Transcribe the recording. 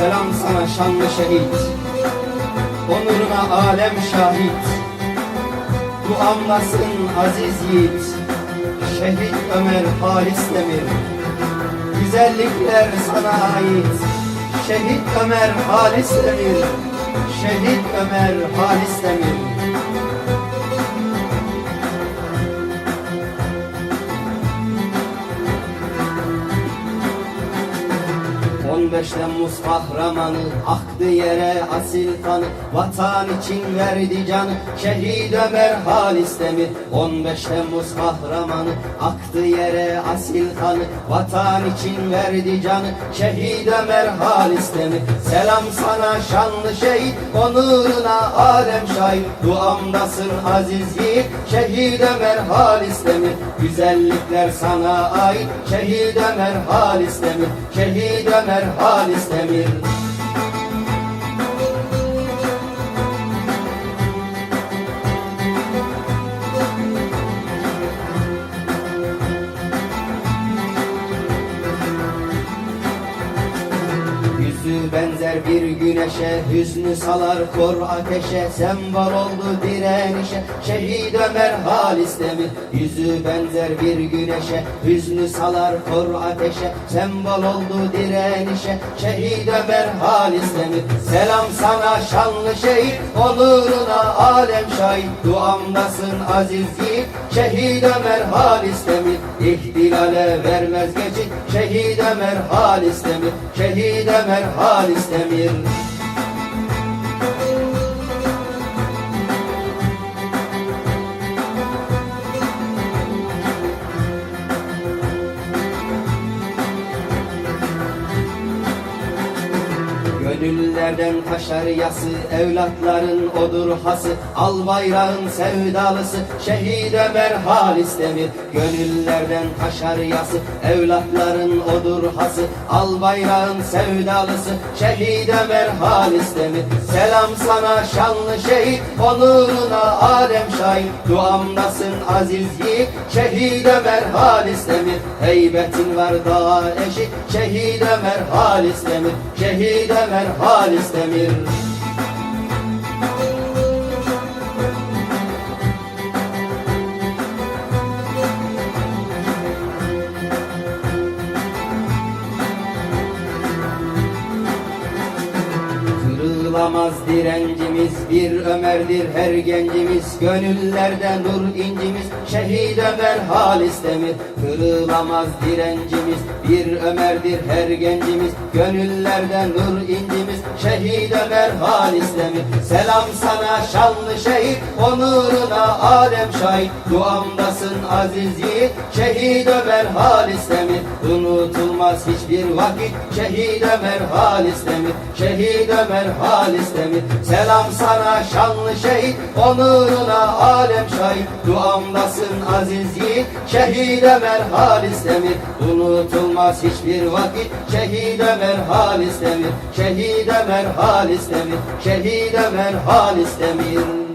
Selam sana şanlı şehit. Onuruna alem şahit. Duamlasın aziz yiğit. Şehit Ömer Halis Demir. Güzellikler sana ait. Şehit Ömer Halis Demir. Şehit Ömer Halis Demir 15 Temmuz kahramanı Aktı yere asil kanı Vatan için verdi canı Şehit Ömer Halis Demir 15 Temmuz kahramanı Aktı yere asil kanı Vatan için verdi canı Şehit Ömer Halis Demir Selam sana şanlı şehit Onuruna alem şahit. Duamdasın aziz yiğit Şehit Ömer Halis Demir Güzellikler sana ait Şehit Ömer Halis Demir Şehit Ömer Halis Demir Yüzü benzer bir güneşe Hüznü salar kor ateşe. Sembol oldu direnişe Şehit Ömer Halis Demir. Yüzü benzer bir güneşe Hüznü salar kor ateşe. Sembol oldu direnişe Şehit Ömer Halis Demir. Selam sana şanlı şehit Onuruna alem şahit. Duamdasın aziz yiğit Şehit Ömer Halis Demir. İhtilale vermez geçit Şehit Ömer Halis Demir. Şehit Ömer Halis Demir Gönüllerden taşar yası Evlatların odur hası. Al bayrağın sevdalısı Şehit Ömer Halis Demir Gönüllerden taşar yası Evlatların odur hası. Al bayrağın sevdalısı Şehit Ömer Halis Demir Selam sana şanlı şehit Onuruna alem şahit Duamdasın aziz yiğit Şehit Ömer Halis Demir Heybetin var daha eşit Şehit Ömer Halis Demir Şehit Ömer Halis Demir Kırılamaz direncimiz bir Ömer'dir her gencimiz. Gönüllerde nur incimiz Şehit Ömer Halis Demir Kırılamaz direncimiz bir Ömer'dir her gencimiz. Gönüllerde nur incimiz Şehit Ömer Halis Demir Selam sana şanlı şehit Onuruna alem şahit. Duamdasın aziz yiğit Şehit Ömer Halis Demir Unutulmaz hiçbir vakit. Halis Demir Şehit Ömer Halis Demir Selam sana şanlı şehit Onuruna alem şahit. Duamdasın aziz yiğit Şehit Ömer Halis Demir Unutulmaz hiçbir vakit. Demir Şehit Ömer Halis Demir Şehit Ömer Halis Demir